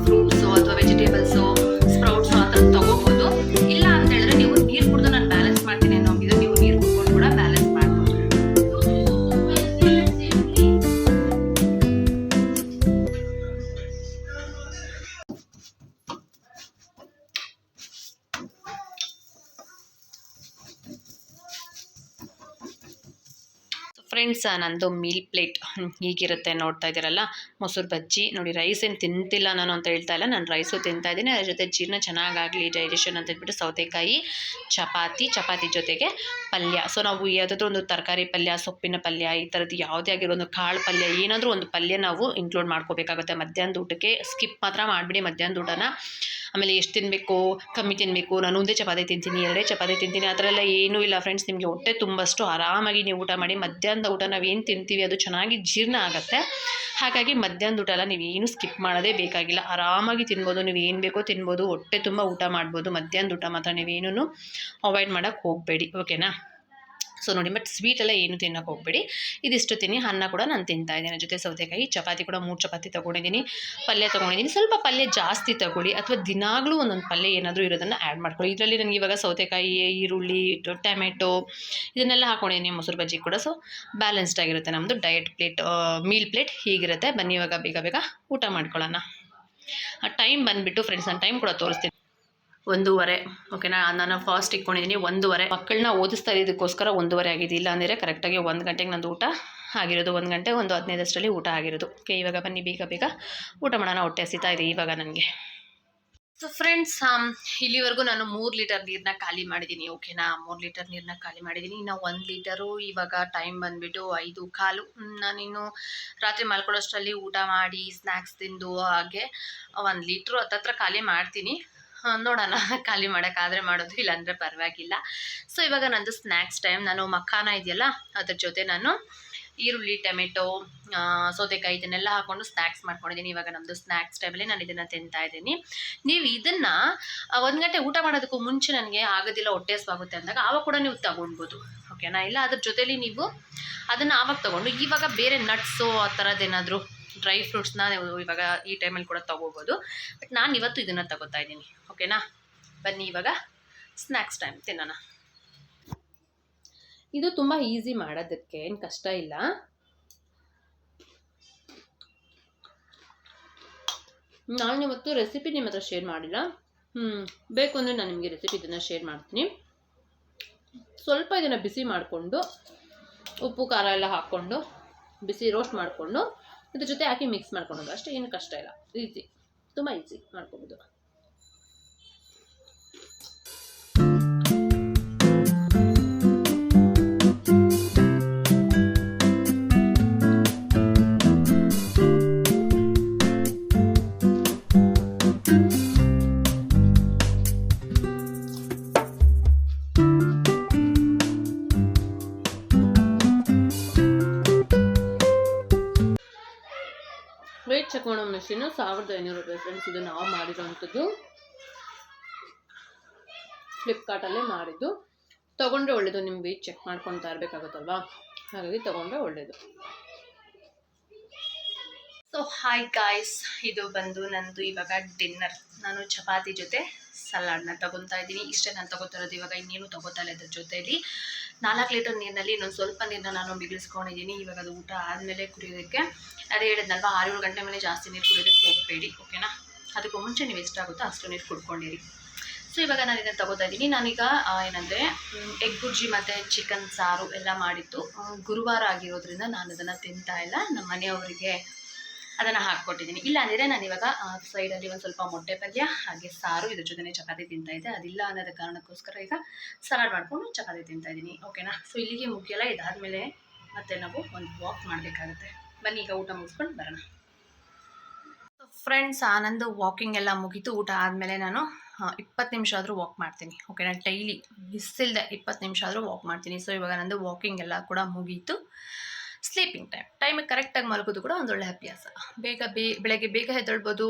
ಫ್ರೆಂಡ್ಸ್ ನಂದು ಮೀಲ್ ಪ್ಲೇಟ್. ಹೀಗಿರುತ್ತೆ ನೋಡ್ತಾ ಇದ್ದೀರಲ್ಲ. ಮೊಸರು ಬಜ್ಜಿ. ನೋಡಿ, ರೈಸ್ ಏನು ತಿಂತಿಲ್ಲ ನಾನು ಅಂತ ಹೇಳ್ತಾ ಇಲ್ಲ. ನಾನು ರೈಸು ತಿಂತಾ ಇದ್ದೀನಿ. ಅದ್ರ ಜೊತೆ ಜೀರ್ಣ ಚೆನ್ನಾಗಾಗಲಿ ಡೈಜೆಷನ್ ಅಂತ ಹೇಳ್ಬಿಟ್ಟು ಸೌತೆಕಾಯಿ, ಚಪಾತಿ ಚಪಾತಿ ಜೊತೆಗೆ ಪಲ್ಯ. ಸೊ ನಾವು ಯಾವುದಾದ್ರೂ ಒಂದು ತರಕಾರಿ ಪಲ್ಯ, ಸೊಪ್ಪಿನ ಪಲ್ಯ, ಈ ಥರದ್ದು ಯಾವುದೇ ಆಗಿರೋ ಒಂದು ಕಾಳು ಪಲ್ಯ, ಏನಾದರೂ ಒಂದು ಪಲ್ಯ ನಾವು ಇನ್ಕ್ಲೂಡ್ ಮಾಡ್ಕೋಬೇಕಾಗುತ್ತೆ. ಮಧ್ಯಾಹ್ನದ ಊಟಕ್ಕೆ ಸ್ಕಿಪ್ ಮಾತ್ರ ಮಾಡಿಬಿಡಿ ಮಧ್ಯಾಹ್ನದ ಊಟನ. ಆಮೇಲೆ ಎಷ್ಟು ತಿನ್ನಬೇಕು ಕಮ್ಮಿ ತಿನ್ನಬೇಕು ನಾನು ಒಂದೇ ಚಪಾತಿ ತಿಂತೀನಿ, ಎರಡೇ ಚಪಾತಿ ತಿಂತೀನಿ. ಆ ಥರ ಎಲ್ಲ ಏನೂ ಇಲ್ಲ ಫ್ರೆಂಡ್ಸ್ ನಿಮಗೆ ಹೊಟ್ಟೆ ತುಂಬಷ್ಟು ಆರಾಮಾಗಿ ನೀವು ಊಟ ಮಾಡಿ ಮಧ್ಯಾಹ್ನದ ಊಟ ನಾವು ತಿಂತೀವಿ, ಅದು ಚೆನ್ನಾಗಿ ಜೀರ್ಣ ಆಗುತ್ತೆ. ಹಾಗಾಗಿ ಮಧ್ಯಾಹ್ನದ ಊಟ ಎಲ್ಲ ನೀವು ಏನು ಸ್ಕಿಪ್ ಮಾಡೋದೇ ಬೇಕಾಗಿಲ್ಲ. ಆರಾಮಾಗಿ ತಿನ್ಬೋದು, ನೀವು ಏನು ಬೇಕೋ ತಿನ್ಬೋದು, ಹೊಟ್ಟೆ ತುಂಬ ಊಟ ಮಾಡ್ಬೋದು, ಮಧ್ಯಾಹ್ನದ ಊಟ ಮಾತ್ರ ನೀವೇನೂ ಅವಾಯ್ಡ್ ಮಾಡೋಕ್ಕೆ ಹೋಗಬೇಡಿ. ಓಕೆನಾ ಸೊ ನೋಡಿ ಬಟ್ ಸ್ವೀಟ್ ಎಲ್ಲ ಏನು ತಿನ್ನೋಕೆ ಹೋಗ್ಬೇಡಿ. ಇದಿಷ್ಟು ತಿನ್ನಿ, ಅನ್ನ ಕೂಡ ನಾನು ತಿಂತಾ ಇದ್ದೇನೆ. ಜೊತೆ ಸೌತೆಕಾಯಿ, ಚಪಾತಿ ಕೂಡ ಮೂರು ಚಪಾತಿ ತೊಗೊಂಡಿದ್ದೀನಿ. ಪಲ್ಯ ತೊಗೊಂಡಿದ್ದೀನಿ. ಸ್ವಲ್ಪ ಪಲ್ಯ ಜಾಸ್ತಿ ತಗೊಳ್ಳಿ. ಅಥವಾ ದಿನಾಗಲೂ ಒಂದೊಂದು ಪಲ್ಯ ಏನಾದರೂ ಇರೋದನ್ನು ಆ್ಯಡ್ ಮಾಡ್ಕೊಳ್ಳಿ. ಇದರಲ್ಲಿ ನನಗೆ ಇವಾಗ ಸೌತೆಕಾಯಿ, ಈರುಳ್ಳಿ ಟೊಮೆಟೊ ಇದನ್ನೆಲ್ಲ ಹಾಕೊಂಡಿದ್ದೀನಿ. ಮೊಸರು ಬಜ್ಜಿ ಕೂಡ. ಸೊ ಬ್ಯಾಲೆನ್ಸ್ಡ್ ಆಗಿರುತ್ತೆ ನಮ್ಮದು ಡಯಟ್ ಪ್ಲೇಟ್ ಮೀಲ್ ಪ್ಲೇಟ್ ಹೀಗಿರುತ್ತೆ. ಬನ್ನಿ, ಇವಾಗ ಬೇಗ ಬೇಗ ಊಟ ಮಾಡ್ಕೊಳ್ಳೋಣ. ಟೈಮ್ ಬಂದುಬಿಟ್ಟು ಫ್ರೆಂಡ್ಸ್ ನಾನು ಟೈಮ್ ಕೂಡ ತೋರಿಸ್ತೀನಿ. ಒಂದೂವರೆ. ಓಕೆನಾ ನಾನು ಫಾಸ್ಟ್ ಇಟ್ಕೊಂಡಿದ್ದೀನಿ ಒಂದೂವರೆ. ಮಕ್ಕಳನ್ನ ಓದಿಸ್ತಾ ಇದ್ದಕ್ಕೋಸ್ಕರ ಒಂದೂವರೆ ಆಗಿದೆ ಇಲ್ಲ ಅಂದರೆ ಕರೆಕ್ಟಾಗಿ ಒಂದು ಗಂಟೆಗೆ ನಂದು ಊಟ ಆಗಿರೋದು. ಒಂದು ಗಂಟೆ, ಒಂದು ಹದಿನೈದಷ್ಟರಲ್ಲಿ ಊಟ ಆಗಿರೋದು. ಓಕೆ ಇವಾಗ ಬನ್ನಿ, ಬೇಗ ಬೇಗ. ಊಟ ಮಾಡೋಣ, ಹೊಟ್ಟೆ ಹಸಿತಾ ಇದೆ ಇವಾಗ ನನಗೆ. ಸೊ ಫ್ರೆಂಡ್ಸ್ ಇಲ್ಲಿವರೆಗೂ ನಾನು ಮೂರು ಲೀಟರ್ ನೀರನ್ನ ಖಾಲಿ ಮಾಡಿದ್ದೀನಿ ಓಕೆನಾ ಮೂರು ಲೀಟರ್ ನೀರನ್ನ ಖಾಲಿ ಮಾಡಿದ್ದೀನಿ ಇನ್ನು ಒಂದು ಲೀಟರು ಇವಾಗ ಟೈಮ್ ಬಂದುಬಿಟ್ಟು ಐದು ಕಾಲು. ನಾನಿನ್ನು ರಾತ್ರಿ ಮಲ್ಕೊಳ್ಳೋಷ್ಟರಲ್ಲಿ ಊಟ ಮಾಡಿ ಸ್ನ್ಯಾಕ್ಸ್ ತಿಂದು ಹಾಗೆ ಒಂದು ಲೀಟ್ರು ಹತ್ತತ್ರ ಖಾಲಿ ಮಾಡ್ತೀನಿ. ನೋಡೋಣ. ಖಾಲಿ ಮಾಡೋಕ್ಕಾದರೆ ಮಾಡೋದು, ಇಲ್ಲಾಂದರೆ ಪರವಾಗಿಲ್ಲ. ಸೊ ಇವಾಗ ನಂದು ಸ್ನ್ಯಾಕ್ಸ್ ಟೈಮ್ ನಾನು ಮಖಾನ ಇದೆಯಲ್ಲ, ಅದ್ರ ಜೊತೆ ನಾನು ಈರುಳ್ಳಿ, ಟೊಮೆಟೊ ಸೌತೆಕಾಯಿ ಇದನ್ನೆಲ್ಲ ಹಾಕೊಂಡು ಸ್ನ್ಯಾಕ್ಸ್ ಮಾಡ್ಕೊಂಡಿದ್ದೀನಿ. ಇವಾಗ ನಮ್ಮದು ಸ್ನ್ಯಾಕ್ಸ್ ಟೈಮಲ್ಲಿ ನಾನು ಇದನ್ನು ತಿಂತಾ ಇದ್ದೀನಿ. ನೀವು ಇದನ್ನು ಒಂದು ಗಂಟೆ ಊಟ ಮಾಡೋದಕ್ಕೂ ಮುಂಚೆ ನನಗೆ ಆಗೋದಿಲ್ಲ, ಹೊಟ್ಟೆ ಸ್ವಾಗುತ್ತೆ ಅಂದಾಗ, ಆವಾಗ ಕೂಡ ನೀವು ತಗೊಳ್ಬೋದು. ಓಕೆನಾ ಇಲ್ಲ, ಅದ್ರ ಜೊತೆಲಿ ನೀವು ಅದನ್ನು ಆವಾಗ ತೊಗೊಂಡು, ಇವಾಗ ಬೇರೆ ನಟ್ಸು ಆ ಥರದ್ದೇನಾದರೂ ಡ್ರೈ ಫ್ರೂಟ್ಸ್ನ ನೀವು ಇವಾಗ ಈ ಟೈಮಲ್ಲಿ ಕೂಡ ತೊಗೋಬೋದು. ಬಟ್ ನಾನು ಇವತ್ತು ಇದನ್ನು ತಗೋತಾ ಇದ್ದೀನಿ. ಓಕೆನಾ ಬನ್ನಿ ಇವಾಗ ಸ್ನ್ಯಾಕ್ಸ್ ಟೈಮ್ ತಿನ್ನೋಣ.
ಇದು ತುಂಬ ಈಸಿ ಮಾಡೋದಕ್ಕೆ ಏನು ಕಷ್ಟ ಇಲ್ಲ. ನಾನು ಇವತ್ತು ರೆಸಿಪಿ ನಿಮ್ಮ ಹತ್ರ ಶೇರ್ ಮಾಡಿಲ್ಲ. ಹ್ಞೂ ಬೇಕು ಅಂದರೆ ನಾನು ನಿಮಗೆ ರೆಸಿಪಿ ಇದನ್ನು ಶೇರ್ ಮಾಡ್ತೀನಿ. ಸ್ವಲ್ಪ ಇದನ್ನು ಬಿಸಿ ಮಾಡಿಕೊಂಡು ಉಪ್ಪು, ಖಾರ ಎಲ್ಲ ಹಾಕ್ಕೊಂಡು ಬಿಸಿ ರೋಸ್ಟ್ ಮಾಡಿಕೊಂಡು ಇದ್ರ ಜೊತೆ ಹಾಕಿ ಮಿಕ್ಸ್ ಮಾಡ್ಕೊಳೋದು? ಅಷ್ಟೇ ಏನು ಕಷ್ಟ ಇಲ್ಲ. ಈಸಿ ತುಂಬ ಈಸಿ ಮಾಡ್ಕೊಬೋದು. ವೇಟ್ ಮೆಷಿನ್ ಸಾವಿರದ ಐನೂರು ರೂಪಾಯಿ ಫ್ರೆಂಡ್ಸ್ ಇದು ನಾವು ಮಾಡಿರೋವಂಥದ್ದು ಫ್ಲಿಪ್ಕಾರ್ಟಲ್ಲೇ ಮಾಡಿದ್ದು. ತೊಗೊಂಡ್ರೆ ಒಳ್ಳೇದು ನಿಮಗೆ ಚೆಕ್ ಮಾಡ್ಕೊಂತ ಇರಬೇಕಾಗುತ್ತಲ್ವಾ ಹಾಗಾಗಿ ತೊಗೊಂಡ್ರೆ ಒಳ್ಳೇದು.
ಸೊ ಹಾಯ್ ಗಾಯ್ಸ್ ಇದು ಬಂದು ನಂದು ಇವಾಗ ಡಿನ್ನರ್ ನಾನು ಚಪಾತಿ ಜೊತೆ ಸಲಾಡ್ನ ತಗೊತಾ ಇದ್ದೀನಿ. ಇಷ್ಟೇ ನಾನು ತಗೋತಿರೋದು ಇವಾಗ ಇನ್ನೇನು ತಗೋತಾ ಇಲ್ಲ ಇದ್ರ ಜೊತೆಲಿ. ನಾಲ್ಕು ಲೀಟರ್ ನೀರಿನಲ್ಲಿ ಇನ್ನೊಂದು ಸ್ವಲ್ಪ ನೀರನ್ನ ನಾನು ಬಿಗಿಸ್ಕೊಂಡಿದ್ದೀನಿ ಇವಾಗ ಅದು ಊಟ ಆದಮೇಲೆ ಕುಡಿಯೋದಕ್ಕೆ. ಅದೇ ಹೇಳಿದ್ನಲ್ವ ಆರು ಏಳು ಗಂಟೆ ಮೇಲೆ ಜಾಸ್ತಿ ನೀರು ಕುಡಿಯೋದಕ್ಕೆ ಹೋಗಬೇಡಿ, ಓಕೆನಾ? ಅದಕ್ಕೂ ಮುಂಚೆ ನೀವು ಎಷ್ಟಾಗುತ್ತೋ ಅಷ್ಟು ನೀರು ಕುಡ್ಕೊಂಡಿರಿ. ಸೊ ಇವಾಗ ನಾನು ಇದನ್ನು ತಗೋತಾ ಇದ್ದೀನಿ. ನಾನೀಗ ಏನಂದರೆ ಎಗ್ ಬುರ್ಜಿ ಮತ್ತು ಚಿಕನ್ ಸಾರು ಎಲ್ಲ ಮಾಡಿತ್ತು ಗುರುವಾರ ಆಗಿರೋದ್ರಿಂದ ನಾನು ಅದನ್ನು ತಿಂತಾ ಇಲ್ಲ. ನಮ್ಮ ಮನೆಯವರಿಗೆ ಅದನ್ನು ಹಾಕ್ಕೊಟ್ಟಿದ್ದೀನಿ ಇಲ್ಲ ಅಂದರೆ ನಾನು ಇವಾಗ ಸೈಡಲ್ಲಿ ಒಂದು ಸ್ವಲ್ಪ ಮೊಟ್ಟೆ ಪಲ್ಯ, ಹಾಗೆ ಸಾರು, ಇದ್ರ ಜೊತೆ ಚಪಾತಿ ತಿಂತಾ ಇದ್ದೆ. ಅದಿಲ್ಲ ಅನ್ನೋದ ಕಾರಣಕ್ಕೋಸ್ಕರ ಈಗ ಸಲಾಡ್ ಮಾಡಿಕೊಂಡು ಚಪಾತಿ ತಿಂತಾ ಇದ್ದೀನಿ. ಓಕೆನಾ ಸೊ ಇಲ್ಲಿಗೆ ಮುಗಿಯಲ್ಲ, ಇದಾದಮೇಲೆ ಮತ್ತೆ ನಾವು ಒಂದು ವಾಕ್ ಮಾಡಬೇಕಾಗುತ್ತೆ. ಬನ್ನಿ, ಈಗ ಊಟ ಮುಗಿಸ್ಕೊಂಡು ಬರೋಣ. ಫ್ರೆಂಡ್ಸ್ ಆನಂದ್ ವಾಕಿಂಗ್ ಎಲ್ಲ ಮುಗೀತು. ಊಟ ಆದಮೇಲೆ ನಾನು ಇಪ್ಪತ್ತು ನಿಮಿಷ ಆದರೂ ವಾಕ್ ಮಾಡ್ತೀನಿ. ಓಕೆನಾ ಡೈಲಿ ಬಿಸಿಲ್ದೆ ಇಪ್ಪತ್ತು ನಿಮಿಷ ಆದರೂ ವಾಕ್ ಮಾಡ್ತೀನಿ. ಸೊ ಇವಾಗ ನಂದು ವಾಕಿಂಗ್ ಎಲ್ಲ ಕೂಡ ಮುಗೀತು. ಸ್ಲೀಪಿಂಗ್ ಟೈಮ್ ಟೈಮಿಗೆ ಕರೆಕ್ಟಾಗಿ ಮಲಗೋದು ಕೂಡ ಒಂದೊಳ್ಳೆ ಅಭ್ಯಾಸ. ಬೇಗ ಬೇ, ಬೆಳಗ್ಗೆ ಬೇಗ ಹೆದಳ್ಬೋದು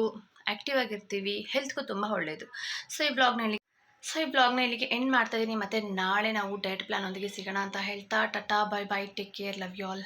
ಆ್ಯಕ್ಟಿವ್ ಆಗಿರ್ತೀವಿ ಹೆಲ್ತ್ಗೂ ತುಂಬ ಒಳ್ಳೆಯದು ಸೊ ಈ ಬ್ಲಾಗ್ನಲ್ಲಿ ಸೊ ಈ ಬ್ಲಾಗ್ನ ಇಲ್ಲಿಗೆ ಎಂಡ್ ಮಾಡ್ತಾ ಇದ್ದೀನಿ ಮತ್ತು ನಾಳೆ ನಾವು ಡಯಟ್ ಪ್ಲಾನ್ ಒಂದಿಗೆ ಸಿಗೋಣ ಅಂತ ಹೇಳ್ತಾ, tata bye bye take care love you all